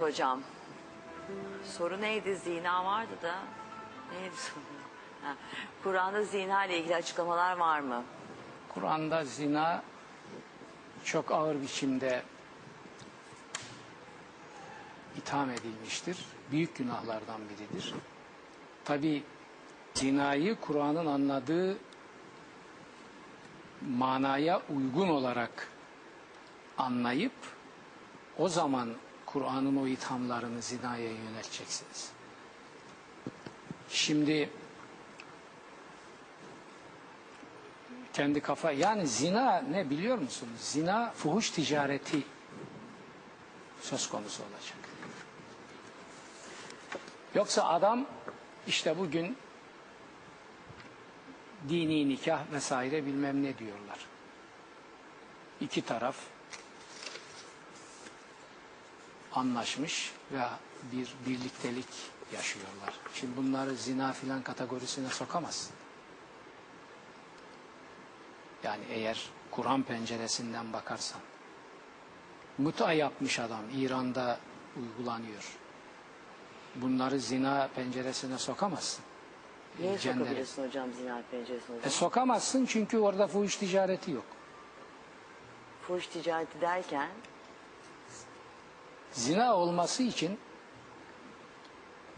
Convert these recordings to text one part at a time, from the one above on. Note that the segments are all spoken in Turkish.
Hocam, soru neydi? Zina vardı da. Neydi soru? Kur'an'da zina ile ilgili açıklamalar var mı? Kur'an'da zina çok ağır biçimde itham edilmiştir. Büyük günahlardan biridir. Tabi zinayı Kur'an'ın anladığı manaya uygun olarak anlayıp o zaman Kur'an'ın o ithamlarını zinaya yönelteceksiniz. Şimdi kendi kafa yani zina ne biliyor musunuz? Zina fuhuş ticareti söz konusu olacak. Yoksa adam işte bugün dini nikah vesaire bilmem ne diyorlar. İki taraf anlaşmış ve bir birliktelik yaşıyorlar. Şimdi bunları zina filan kategorisine sokamazsın. Yani eğer Kur'an penceresinden bakarsan muta yapmış adam İran'da uygulanıyor. Bunları zina penceresine sokamazsın. Niye Cennet. sokabilirsin hocam zina penceresine? E sokamazsın çünkü orada fuhuş ticareti yok. Fuhuş ticareti derken Zina olması için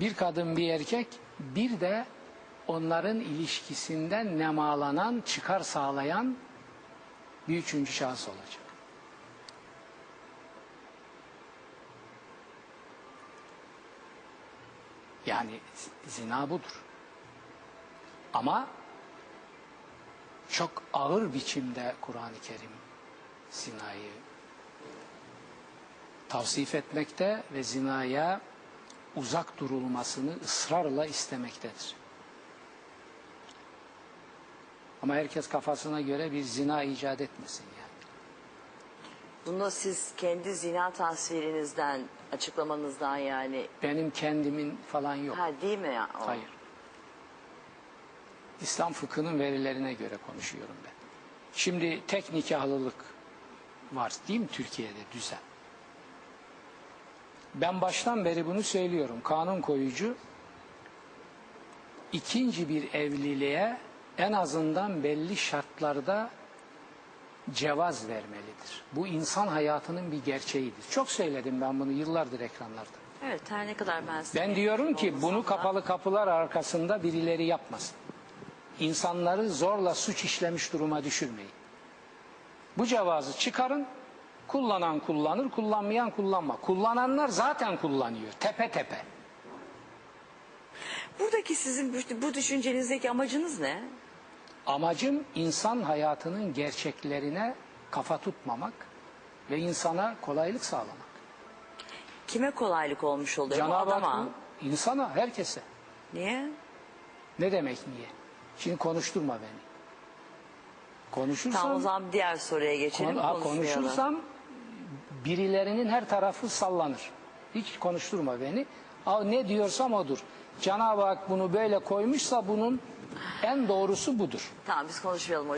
bir kadın bir erkek bir de onların ilişkisinden nemalanan, çıkar sağlayan bir üçüncü şahıs olacak. Yani zina budur. Ama çok ağır biçimde Kur'an-ı Kerim zinayı tavsif etmekte ve zinaya uzak durulmasını ısrarla istemektedir. Ama herkes kafasına göre bir zina icat etmesin yani. bunu siz kendi zina tasvirinizden, açıklamanızdan yani Benim kendimin falan yok. ha değil mi ya? o? Hayır. İslam fıkhının verilerine göre konuşuyorum ben. Şimdi tek nikahlılık var değil mi Türkiye'de düzen? Ben baştan beri bunu söylüyorum. Kanun koyucu ikinci bir evliliğe en azından belli şartlarda cevaz vermelidir. Bu insan hayatının bir gerçeğidir. Çok söyledim ben bunu yıllardır ekranlarda. Evet her ne kadar ben size Ben diyorum ki bunu da- kapalı kapılar arkasında birileri yapmasın. İnsanları zorla suç işlemiş duruma düşürmeyin. Bu cevazı çıkarın. Kullanan kullanır, kullanmayan kullanma. Kullananlar zaten kullanıyor. Tepe tepe. Buradaki sizin bu- düşüncenizdeki amacınız ne? Amacım insan hayatının gerçeklerine kafa tutmamak ve insana kolaylık sağlamak. Kime kolaylık olmuş oluyor? bu Cenab-ı adama. Hak bu insana, herkese. Niye? Ne demek niye? Şimdi konuşturma beni. Konuşursam... Tamam o zaman diğer soruya geçelim. Kon- konuşursam birilerinin her tarafı sallanır. Hiç konuşturma beni. Ne diyorsam odur. Cenab-ı Hak bunu böyle koymuşsa bunun en doğrusu budur. Tamam biz konuşmayalım